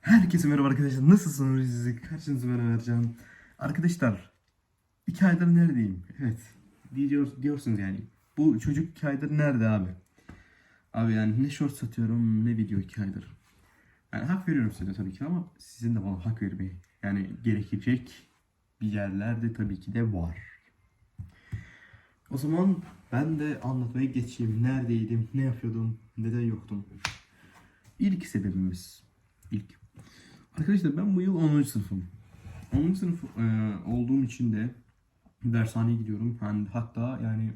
Herkese merhaba arkadaşlar. Nasılsınız sizi? Karşınıza ben Ömercan. Arkadaşlar, iki aydır neredeyim? Evet. Diyor, diyorsunuz yani. Bu çocuk iki aydır nerede abi? Abi yani ne short satıyorum ne video iki aydır. Yani hak veriyorum size tabii ki ama sizin de bana hak vermeyi yani gerekecek bir yerlerde tabii ki de var. O zaman ben de anlatmaya geçeyim. Neredeydim, ne yapıyordum, neden yoktum. İlk sebebimiz, ilk. Arkadaşlar ben bu yıl 10. sınıfım. 10. sınıf e, olduğum için de dershaneye gidiyorum. Yani hatta yani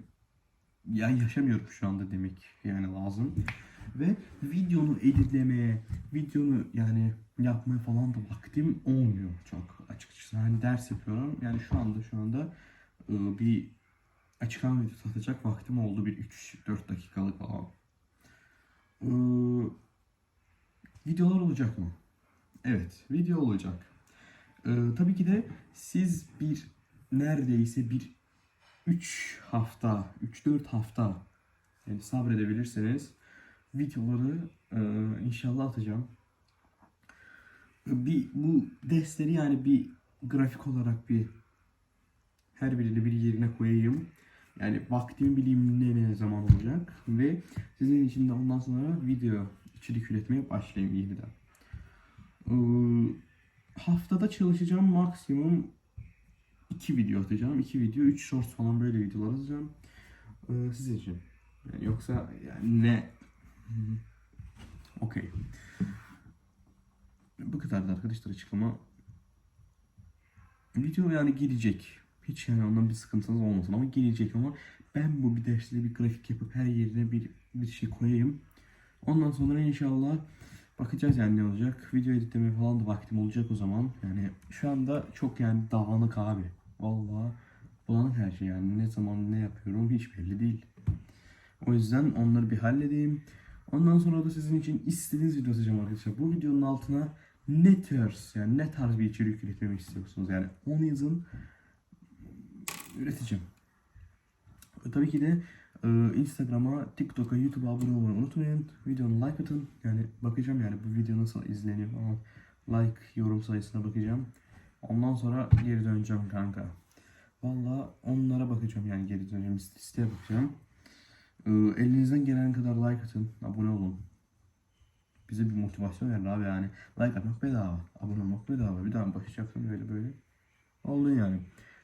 ya yaşamıyorum şu anda demek yani lazım. Ve videonu editlemeye, videonu yani yapmaya falan da vaktim olmuyor çok açıkçası. Hani ders yapıyorum. Yani şu anda şu anda e, bir açık hava videosu atacak vaktim oldu bir 3-4 dakikalık falan. Ee, videolar olacak mı? Evet, video olacak. Ee, tabii ki de siz bir neredeyse bir 3 hafta, 3-4 hafta yani sabredebilirseniz videoları e, inşallah atacağım. Bir bu dersleri yani bir grafik olarak bir her birini bir yerine koyayım. Yani vaktimi bileyim ne ne zaman olacak ve sizin için de ondan sonra video içerik üretmeye başlayayım yeniden. Ee, haftada çalışacağım maksimum 2 video atacağım. 2 video, 3 shorts falan böyle videolar atacağım. Ee, sizin için. Yani yoksa yani ne Okey. Bu kadardı arkadaşlar açıklama. Video yani gelecek. Hiç yani ondan bir sıkıntınız olmasın ama gelecek ama ben bu bir derste bir grafik yapıp her yerine bir bir şey koyayım. Ondan sonra inşallah bakacağız yani ne olacak. Video editlemeye falan da vaktim olacak o zaman. Yani şu anda çok yani dağınık abi. Vallahi bulanık her şey yani. Ne zaman ne yapıyorum hiç belli değil. O yüzden onları bir halledeyim. Ondan sonra da sizin için istediğiniz video atacağım arkadaşlar. Bu videonun altına ne tarz yani ne tarz bir içerik üretmemi istiyorsunuz yani onu yazın üreteceğim. Tabii ki de Instagram'a, TikTok'a, YouTube'a abone olmayı unutmayın. Videonu like atın. Yani bakacağım yani bu video nasıl izleniyor falan. Like, yorum sayısına bakacağım. Ondan sonra geri döneceğim kanka. Valla onlara bakacağım yani geri döneceğim. Listeye bakacağım. E, elinizden gelen kadar like atın. Abone olun. Bize bir motivasyon verin abi yani. Like atmak bedava. Abone olmak bedava. Bir daha başlayacaksın böyle böyle. Oldu yani.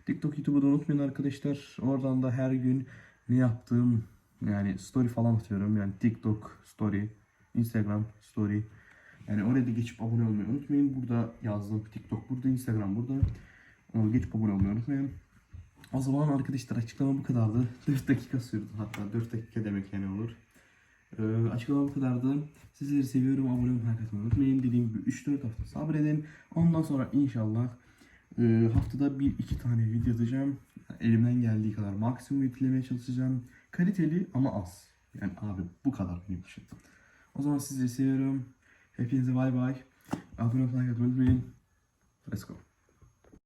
TikTok, YouTube'u da unutmayın arkadaşlar. Oradan da her gün ne yaptığım yani story falan atıyorum. Yani TikTok story, Instagram story. Yani oraya da geçip abone olmayı unutmayın. Burada yazdım TikTok burada, Instagram burada. Ona geçip abone olmayı unutmayın. O zaman arkadaşlar açıklama bu kadardı. 4 dakika sürdü hatta 4 dakika demek yani olur. Ee, açıklama bu kadardı. Sizleri seviyorum. Abone olmayı herkese unutmayın. Dediğim gibi 3-4 hafta sabredin. Ondan sonra inşallah e, haftada bir iki tane video atacağım. Elimden geldiği kadar maksimum yüklemeye çalışacağım. Kaliteli ama az. Yani abi bu kadar benim için. O zaman sizleri seviyorum. Hepinize bay bay. Abone olmayı unutmayın. Let's go.